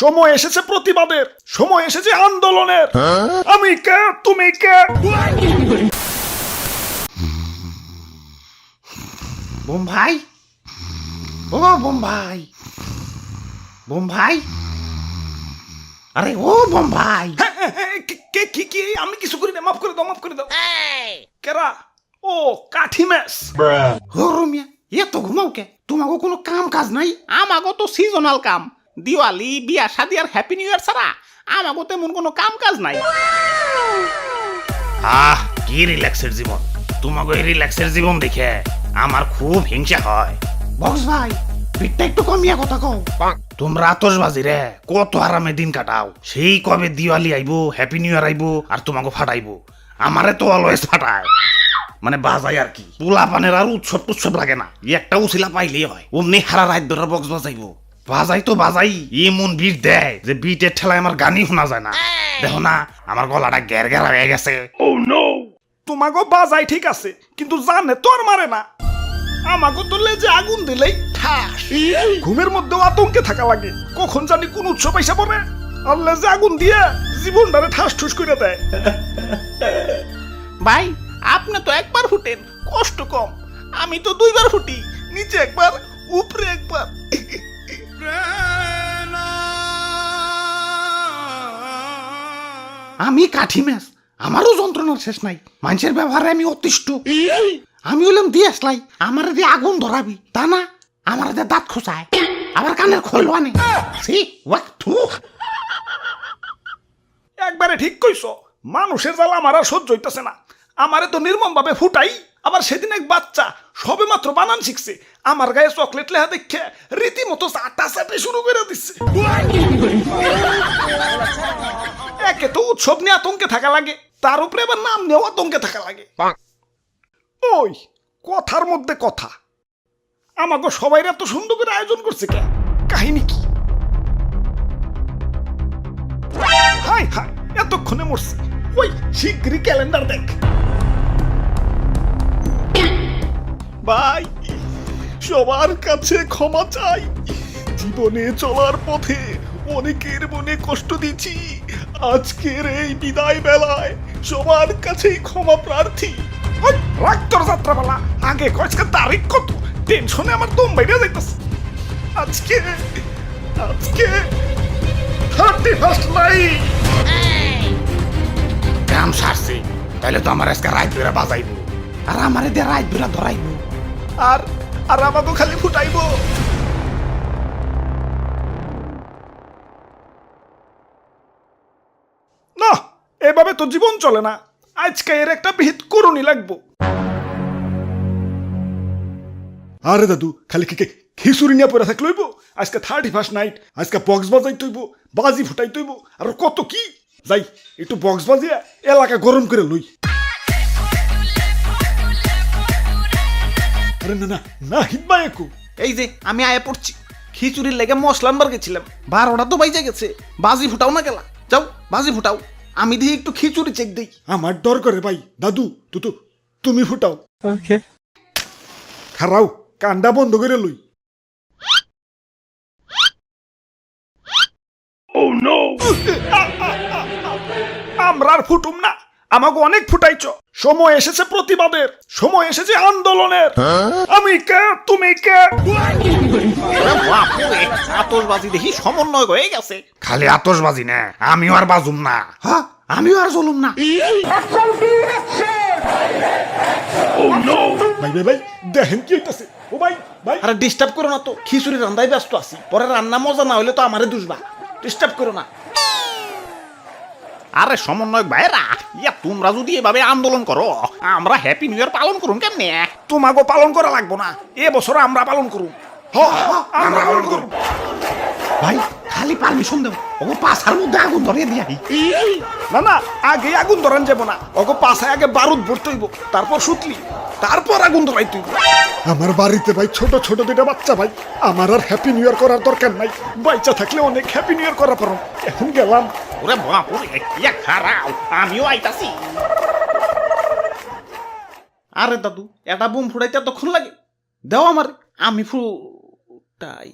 সময় এসেছে প্রতিবাদের সময় এসেছে আন্দোলনের। আমি কে? তুমি কে? বোম্বাই? ও বোম্বাই। বোম্বাই? আরে ও বোম্বাই। হ্যাঁ, হ্যাঁ, হ্যাঁ, কে- কে কি কি? আমি কিছু করি না মাফ করে দাও মাফ করে দাও। কেরা? ও কাঠি ম্যাচ। ও রমিয়া এত ঘুমাও কে? তোমাকে কোনো কাম কাজ নাই? আমাগো তো সিজনাল কাম। দিওয়ালি বিয়া শাদি আর হ্যাপি নিউ ইয়ার ছাড়া আমাগো তেমন কোনো কাম কাজ নাই। আহ কি রিল্যাক্সের জীবন। তোমাকে এই রিল্যাক্সের জীবন দেখে আমার খুব হিংসা হয়। বক্স ভাই পিঠটা একটু কমিয়া কথা কও। তোমরা আতসবাজি রে কত আরামে দিন কাটাও। সেই কবে দিওয়ালি আইবো হ্যাপি নিউ ইয়ার আইবো আর তোমাকে ফাটাইবো। আমারে তো অলওয়েজ ফাটায়। মানে বাজাই আর কি। পোলা পানের আর উৎসব টুৎসব লাগে না। একটা উছিলা পাইলেই হয়। অমনি হারা রাত ধরে বক্স বাজাইবো। বাজাই তো বাজাই। এমন বিট দেয় যে বিটের ঠেলায় আমার গানই শোনা যায় না। দেখো না আমার গলাটা গ্যার গ্যারা হয়ে গেছে। ও নো তোমাগো বাজাই ঠিক আছে কিন্তু জানে তো আর মারে না। আমাগো তো লেজে আগুন দিলেই ঠাস। ঘুমের মধ্যেও আতঙ্কে থাকা লাগে। কখন জানি কোন উৎসব আইসা পড়ে আর লেজে আগুন দিয়ে জীবনটারে ঠাস ঠুস করে দেয়। ভাই আপনি তো একবার ফুটেন কষ্ট কম। আমি তো দুইবার ফুটি নিচে একবার উপরে একবার। আমি কাঠি ম্যাচ আমারও যন্ত্রণার শেষ নাই। মানুষের ব্যবহারে আমি অতিষ্ঠ। আমি হলাম দিয়ে আসলাই আমার দিয়ে আগুন ধরাবি তা না আমার দিয়ে দাঁত খোঁচায় আবার কানের খোলো আনে সি একবারে ঠিক কইছ মানুষের জ্বালা আমার আর সহ্য হইতেছে না। আমারে তো নির্মম ভাবে ফুটাই আবার সেদিন এক বাচ্চা সবে মাত্র বানান শিখছে। আমার গায়ে চকলেট লেহা দেখে রীতিমতো চাটা চাটে শুরু করে দিচ্ছে। একে তো উৎসব নিয়ে আতঙ্কে থাকা লাগে, তার উপরে আবার নাম নিয়েও আতঙ্কে থাকা লাগে। ওই, কথার মধ্যে কথা। আমাকে সবাই এত সুন্দর করে আয়োজন করছে কে? কাহিনী কি? হাই হাই এতক্ষণে মরছি। ওই, শিগগিরই ক্যালেন্ডার দেখ। ভাই সবার কাছে ক্ষমা চাই। জীবনে চলার পথে অনেকের মনে কষ্ট দিচ্ছি। আজকের এই বিদায় বেলায় সবার কাছেই ক্ষমা প্রার্থী। ওই, রাখ তোর যাত্রাপালা আগে কয়েকটা তারিখ কত টেনশনে আমার দম বাইরে যাইতেছে। আজকে আজকে থার্টি ফার্স্ট নাইট কাম সারছে তাহলে তো আমার আজকে রাত ধরে বাজাইবো। আর আমারে দিয়ে রাত ধরে ধরাইবো। আর আর আমাকে খালি ফুটাইব। না, এভাবে তো জীবন চলে না। আজকে এর একটা ভিত করুনি লাগবো। আরে দাদু, খালি কি খিচুড়ি নিয়ে পড়ে থাকলে হইব? আজকে থার্টি ফার্স্ট নাইট আজকে বক্স বাজাই তৈব বাজি ফুটাই তৈব আর কত কি? যাই, একটু বক্স বাজিয়া এলাকা গরম করে লই। আরে না না না এই যে আমি আয়া পড়ছি। খিচুড়ির লেগে মশলা আনবার গেছিলাম। বারোটা তো বাইজে গেছে। বাজি ফুটাও না গেলা। যাও বাজি ফুটাও। আমি দেখি একটু খিচুড়ি চেক দিই। আমার ডর করে ভাই। দাদু তু তো তুমি ফুটাও। খারাও কান্ডা বন্ধ করে লই। আমরা আর ফুটুম না। আমাকে অনেক ফুটাইছ। সময় এসেছে প্রতিবাদের সময় এসেছে আন্দোলনের। আমি কে? তুমি কে? আতসবাজি দেখি সমন্বয় হয়ে গেছে। খালি আতসবাজি না আমিও আর বাজুম না। হ্যাঁ? আমিও আর চলুম না। ভাই ভাই ভাই দেখেন কি হইতাছে। ও ভাই ভাই। আরে ডিস্টার্ব করো না তো খিচুড়ি রান্দায় ব্যস্ত আছি। পরে রান্না মজা না হইলে তো আমারে দুষবা। ডিস্টার্ব করো না। আরে সমন্বয়ক ভাইরা ইয়া তোমরা যদি এভাবে আন্দোলন করো আমরা হ্যাপি নিউ ইয়ার পালন করুন কেমনে? তোমাকে পালন করা লাগবো না এবছর বছর আমরা পালন করুন আমরা পালন করুম। ভাই খালি পারমিশন দেব। ও পাশার মধ্যে আগুন ধরিয়ে দিয়াই না না আগে আগুন ধরান যাব না। ওগো পাশায় আগে বারুদ ভরতে হইব তারপর সুতলি তারপর আগুন ধরাই হইব আমার বাড়িতে ভাই ছোট ছোট দুটা বাচ্চা ভাই আমার আর হ্যাপি নিউ ইয়ার করার দরকার নাই। বাচ্চা থাকলে অনেক হ্যাপি নিউ ইয়ার করা পারো। এখন গেলাম। ওরে বাপুরে ইয়া খারাও আমিও আইতাছি। আরে দাদু এটা বুম ফুটাইতে এতক্ষণ লাগে? দাও আমার আমি ফুটাই।